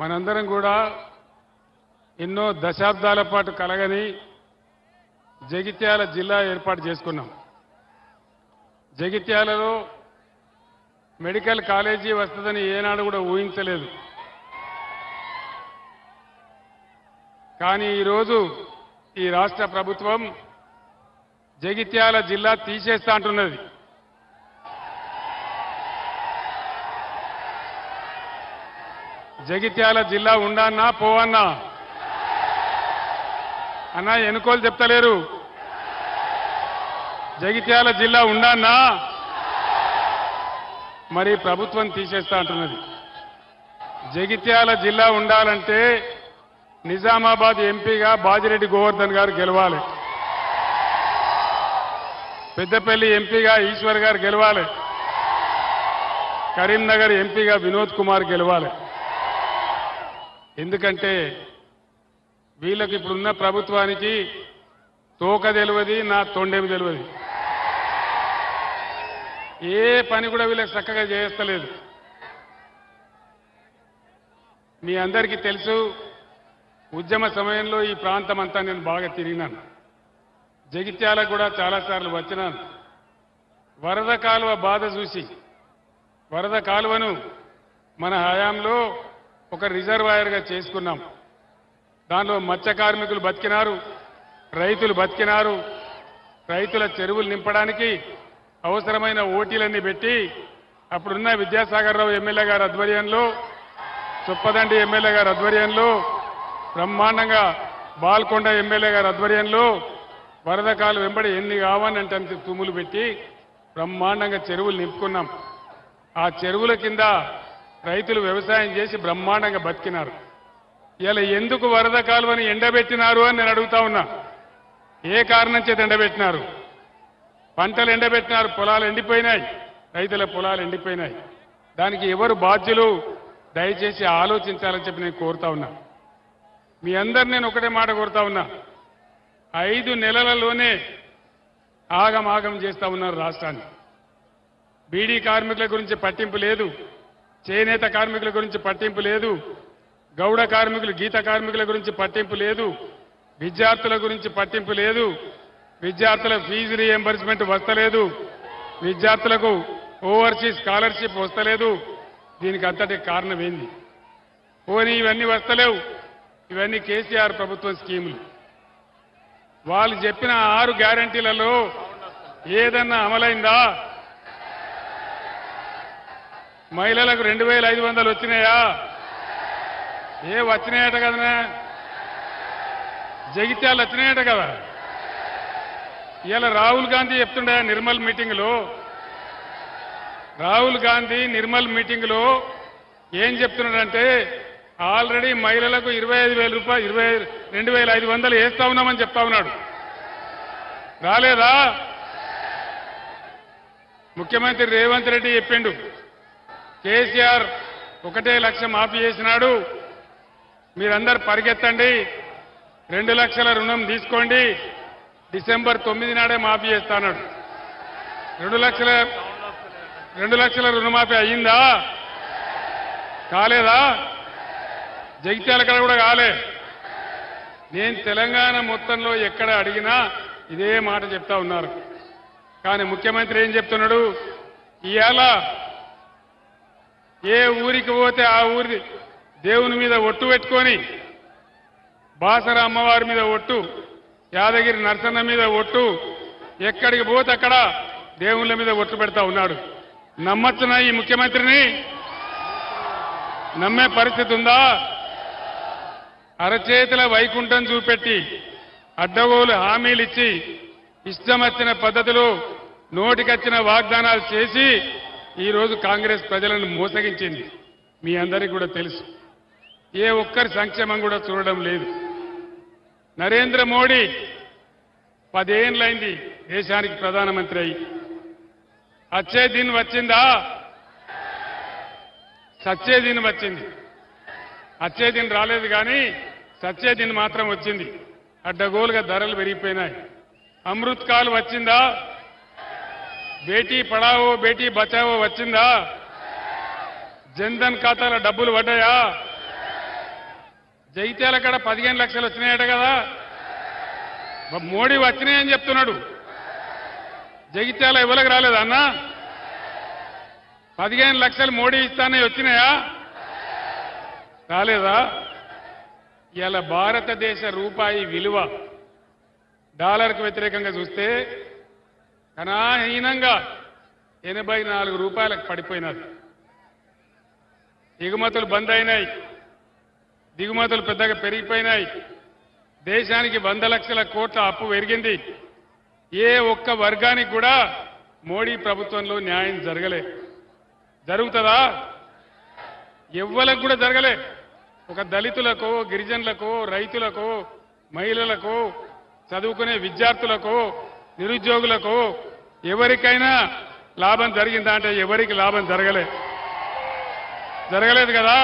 మనందరం కూడా ఎన్నో దశాబ్దాల పాటు కలగని జగిత్యాల జిల్లా ఏర్పాటు చేసుకున్నాం. జగిత్యాలలో మెడికల్ కాలేజీ వస్తుందని ఏనాడు కూడా ఊహించలేదు. కానీ ఈరోజు ఈ రాష్ట్ర ప్రభుత్వం జగిత్యాల జిల్లా తీసేస్తా అంటున్నది. జగిత్యాల జిల్లా ఉండన్నా పోవన్నా? అన్నా ఎన్నుకోలు చెప్తలేరు. జగిత్యాల జిల్లా ఉండన్నా మరి ప్రభుత్వం తీసేస్తా అంటున్నది. జగిత్యాల జిల్లా ఉండాలంటే నిజామాబాద్ ఎంపీగా బాజిరెడ్డి గోవర్ధన్ గారు గెలవాలి. పెద్దపల్లి ఎంపీగా ఈశ్వర్ గారు గెలవాలి. కరీంనగర్ ఎంపీగా వినోద్ కుమార్ గెలవాలి. ఎందుకంటే వీళ్ళకి ఇప్పుడున్న ప్రభుత్వానికి తోక తెలియదు నా తొండేమి తెలియదు. ఏ పని కూడా వీళ్ళకి చక్కగా చేస్తలేదు. మీ అందరికీ తెలుసు ఉద్యమ సమయంలో ఈ ప్రాంతం అంతా నేను బాగా తిరిగినాను. జగిత్యాల కూడా చాలాసార్లు వచ్చినాను. వరద కాలువ బాధ చూసి వరద కాలువను మన హయాంలో ఒక రిజర్వాయర్గా చేసుకున్నాం. దానిలో మత్స్య కార్మికులు బతికినారు రైతులు బతికినారు. రైతుల చెరువులు నింపడానికి అవసరమైన ఓటీలన్నీ పెట్టి అప్పుడున్న విద్యాసాగర్ రావు ఎమ్మెల్యే గారి ఆధ్వర్యంలో చొప్పదండి ఎమ్మెల్యే గారి ఆధ్వర్యంలో బ్రహ్మాండంగా బాల్కొండ ఎమ్మెల్యే గారి ఆధ్వర్యంలో వరద కాలు వెంబడి ఎన్ని కావాలంటే అంత తుమ్ములు పెట్టి బ్రహ్మాండంగా చెరువులు నింపుకున్నాం. ఆ చెరువుల కింద రైతులు వ్యవసాయం చేసి బ్రహ్మాండంగా బతికినారు. ఇలా ఎందుకు వరద కాలువని ఎండబెట్టినారు అని నేను అడుగుతా ఉన్నా. ఏ కారణం చేత ఎండబెట్టినారు? పంటలు ఎండబెట్టినారు పొలాలు ఎండిపోయినాయి. రైతుల పొలాలు ఎండిపోయినాయి. దానికి ఎవరు బాధ్యులు? దయచేసి ఆలోచించాలని చెప్పి నేను కోరుతా ఉన్నా. మీ అందరు నేను ఒకటే మాట కోరుతా ఉన్నా. ఐదు నెలలలోనే ఆగమాగం చేస్తా ఉన్నారు రాష్ట్రాన్ని. బీడీ కార్మికుల గురించి పట్టింపు లేదు. చేనేత కార్మికుల గురించి పట్టింపు లేదు. గౌడ కార్మికులు గీత కార్మికుల గురించి పట్టింపు లేదు. విద్యార్థుల గురించి పట్టింపు లేదు. విద్యార్థుల ఫీజు రీఎంబర్స్మెంట్ వస్తలేదు. విద్యార్థులకు ఓవర్సీస్ స్కాలర్షిప్ వస్తలేదు. దీనికి అంతటి కారణం ఏంది? పోనీ ఇవన్నీ వస్తలేవు. ఇవన్నీ కేసీఆర్ ప్రభుత్వ స్కీములు. వాళ్ళు చెప్పిన ఆరు గ్యారంటీలలో ఏదన్నా అమలైందా? మహిళలకు రెండు వేల ఐదు వందలు వచ్చినాయా? ఏ వచ్చినాయట కదనా? జగిత్యాలు వచ్చినాయట కదా. ఇలా రాహుల్ గాంధీ చెప్తుండే నిర్మల్ మీటింగ్లో. రాహుల్ గాంధీ నిర్మల్ మీటింగ్లో ఏం చెప్తున్నాడంటే ఆల్రెడీ మహిళలకు ఇరవై ఐదు వేల రూపాయలు ఇరవై రెండు వేల ఐదు వందలు వేస్తా ఉన్నామని చెప్తా ఉన్నాడు. రాలేదా? ముఖ్యమంత్రి రేవంత్ రెడ్డి చెప్పిండు. కేసీఆర్ ఒకటే లక్ష మాఫీ చేసినాడు. మీరందరు పరిగెత్తండి. రెండు లక్షల రుణం తీసుకోండి. డిసెంబర్ తొమ్మిది నాడే మాఫీ చేస్తాడు రెండు లక్షల రెండు లక్షల రుణమాఫీ అయ్యిందా? కాలేదా? జగిత్యాల కడ కూడా కాలే. నేను తెలంగాణ మొత్తంలో ఎక్కడ అడిగినా ఇదే మాట చెప్తా ఉన్నారు. కానీ ముఖ్యమంత్రి ఏం చెప్తున్నాడు? ఇవాళ ఏ ఊరికి పోతే ఆ ఊరి దేవుని మీద ఒట్టు పెట్టుకొని బాసర అమ్మవారి మీద ఒట్టు యాదగిరి నరసన్న మీద ఒట్టు ఎక్కడికి పోతే అక్కడ దేవుళ్ళ మీద ఒట్టు పెడతా ఉన్నాడు. నమ్మచ్చునా ఈ ముఖ్యమంత్రిని? నమ్మే పరిస్థితి ఉందా? అరచేతుల వైకుంఠం చూపెట్టి అడ్డగోలు హామీలు ఇచ్చి ఇష్టం వచ్చిన పద్ధతిలో నోటికొచ్చిన వాగ్దానాలు చేసి ఈ రోజు కాంగ్రెస్ ప్రజలను మోసగించింది. మీ అందరికీ కూడా తెలుసు. ఏ ఒక్కరి సంక్షేమం కూడా చూడడం లేదు. నరేంద్ర మోడీ పదేండ్లైంది దేశానికి ప్రధానమంత్రి అయి. అచ్చే దిన్ వచ్చిందా? సచ్చే దిన్ వచ్చింది. అచ్చే దిన్ రాలేదు కానీ సచ్చే దిన్ మాత్రం వచ్చింది. అడ్డగోలుగా ధరలు పెరిగిపోయినాయి. అమృత్ కాల్ వచ్చిందా? బేటీ పడావో బేటీ బచావో వచ్చిందా? జన్ధన్ ఖాతాలో డబ్బులు పడ్డాయా? జైత్యాల కాడ పదిహేను లక్షలు వచ్చినాయట కదా? మోడీ వచ్చినాయని చెప్తున్నాడు. జగిత్యాల ఎవరికి రాలేదా అన్న? పదిహేను లక్షలు మోడీ ఇస్తానే వచ్చినాయా? రాలేదా? ఇలా భారతదేశ రూపాయి విలువ డాలర్కు వ్యతిరేకంగా చూస్తే కనాహీనంగా ఎనభై నాలుగు రూపాయలకు పడిపోయినది ఎగుమతులు బంద్ అయినాయి. దిగుమతులు పెద్దగా పెరిగిపోయినాయి. దేశానికి వంద లక్షల కోట్ల అప్పు పెరిగింది. ఏ ఒక్క వర్గానికి కూడా మోడీ ప్రభుత్వంలో న్యాయం జరగలే. జరుగుతుందా? ఎవ్వలకు కూడా జరగలే. ఒక దళితులకు గిరిజనులకు రైతులకు మహిళలకు చదువుకునే విద్యార్థులకు నిరుద్యోగులకు ఎవరికైనా లాభం జరిగిందా అంటే ఎవరికి లాభం జరగలేదు జరగలేదు కదా?